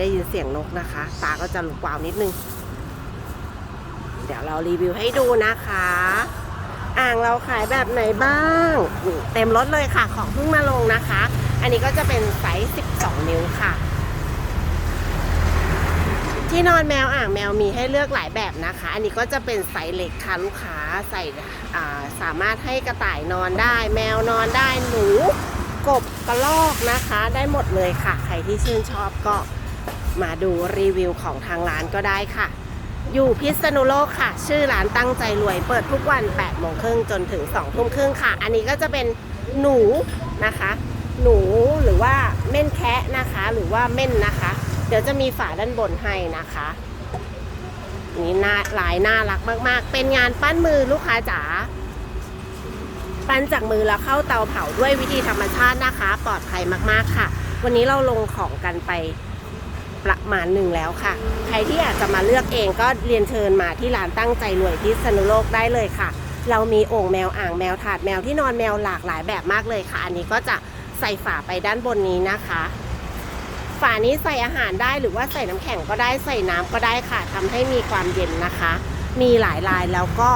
ได้ยินเสียงนกนะคะ ตาก็จะลุกวาวนิดนึง เดี๋ยวเรารีวิวให้ดูนะคะ อ่างเราขายแบบไหนบ้างเต็มรถเลยค่ะ ของเพิ่งมาลงนะคะ อันนี้ก็จะเป็นไซส์ 12 นิ้วค่ะ ที่นอนแมวอ่างแมวมีให้เลือกหลายแบบนะคะ อันนี้ก็จะเป็นไซส์เล็กค่ะลูกค้าใส่สามารถให้กระต่ายนอนได้ แมวนอนได้หนูกบกระลอกนะคะ ได้หมดเลยค่ะ ใครที่ชื่นชอบก็ มาดูรีวิวของทางร้านก็ได้ค่ะ อยู่พิษณุโลกค่ะ ชื่อร้านตั้งใจรวยเปิดทุกวัน8โมงครึ่งจนถึง2ทุ่มครึ่งค่ะ อันนี้ก็จะเป็นหนูนะคะ หนูหรือว่าเม่นแคะนะคะ หรือว่าเม่นนะคะ เดี๋ยวจะมีฝาด้านบนให้นะคะนี่น่าลายน่ารักมาก ๆ เป็นงานปั้นมือลูกค้าจ๋าปั้นจากมือแล้วเข้าเตาเผาด้วยวิธีธรรมชาตินะคะ ปลอดภัยมากๆค่ะ วันนี้เราลงของกันไป ประมาณหนึ่งแล้วค่ะ ใครที่อยากจะมาเลือกเองก็เรียนเชิญมาที่ร้านตั้งใจรวยที่สนุโลกได้เลยค่ะ เรามีโอ่งแมวอ่างแมวถาดแมวที่นอนแมวหลากหลายแบบมากเลยค่ะ อันนี้ก็จะใส่ฝาไปด้านบนนี้นะคะ ฝานี้ใส่อาหารได้หรือว่าใส่น้ำแข็งก็ได้ใส่น้ำก็ได้ค่ะทำให้มีความเย็นนะคะ มีหลายลายแล้วก็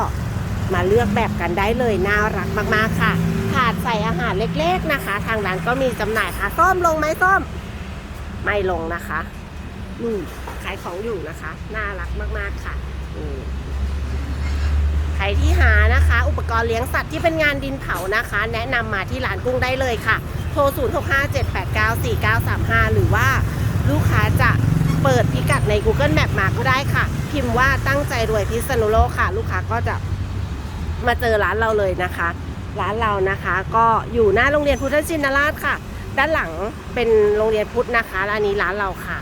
มาเลือกแบบกันได้เลยน่ารักมากๆค่ะถาดใส่อาหารเล็กๆนะคะ ทางร้านก็มีจำหน่ายค่ะ ส้มลงไหมส้ม ไม่ลงนะคะ อืมขายของอยู่นะคะ น่ารักมากๆค่ะใครที่หานะคะ อุปกรณ์เลี้ยงสัตว์ที่เป็นงานดินเผานะคะ แนะนำมาที่ร้านกุ้งได้เลยค่ะ โทร 0657894935 หรือว่าลูกค้าจะเปิดพิกัดใน Google Map มาก็ได้ค่ะ พิมพ์ว่าตั้งใจรวยพิษณุโลกค่ะ ลูกค้าก็จะมาเจอร้านเราเลยนะคะ ร้านเรานะคะก็อยู่หน้าโรงเรียนพุทธชินราชค่ะ ด้านหลังเป็นโรงเรียนพุทธนะคะและนนี้ร้านเราค่ะ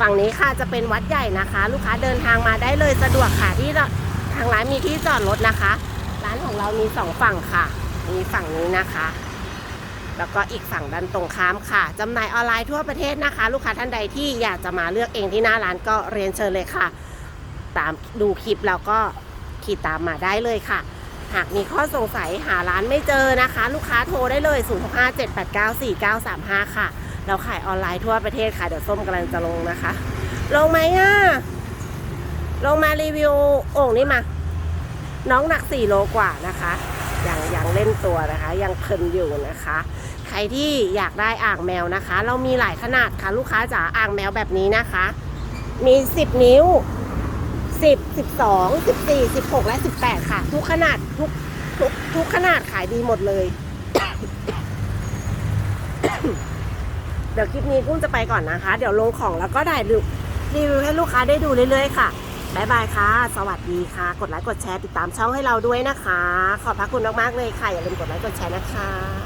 ฝั่งนี้ค่ะจะเป็นวัดใหญ่นะคะ ลูกค้าเดินทางมาได้เลยสะดวกค่ะที่ทางร้านมีที่จอดรถนะคะ ร้านของเรามีสองฝั่งค่ะ มีฝั่งนี้นะคะ แล้วก็อีกฝั่งด้านตรงข้ามค่ะจำหน่ายออนไลน์ทั่วประเทศนะคะ ลูกค้าท่านใดที่อยากจะมาเลือกเองที่หน้าร้านก็เรียนเชิญเลยค่ะ ตามดูคลิปแล้วก็ขี่ตามมาได้เลยค่ะ หากมีข้อสงสัยหาร้านไม่เจอนะคะ ลูกค้าโทรได้เลย 0657894935 ค่ะ เราขายออนไลน์ทั่วประเทศค่ะเดี๋ยวส้มกำลังจะลงนะคะ ลงไหมอะ ลงมารีวิวโอ่งนี่มา น้องหนัก4โลกว่านะคะยังยังเล่นตัวนะคะ ยังเพลินอยู่นะคะ ใครที่อยากได้อ่างแมวนะคะ เรามีหลายขนาดค่ะ ลูกค้าจ๋าอ่างแมวแบบนี้นะคะ มี 10 นิ้ว 10 12 14 16 และ 18 ค่ะ ทุกขนาดทุกทุกทุกขนาดขายดีหมดเลย เดี๋ยวคลิปนี้กุ้งจะไปก่อนนะคะ เดี๋ยวลงของแล้วก็ได้รีวิวให้ลูกค้าได้ดูเรื่อยๆค่ะบายบายค่ะ สวัสดีค่ะ กดไลค์ กดแชร์ ติดตามช่องให้เราด้วยนะคะ ขอบพระคุณมาก ๆ เลยค่ะ อย่าลืมกดไลค์ กดแชร์นะคะ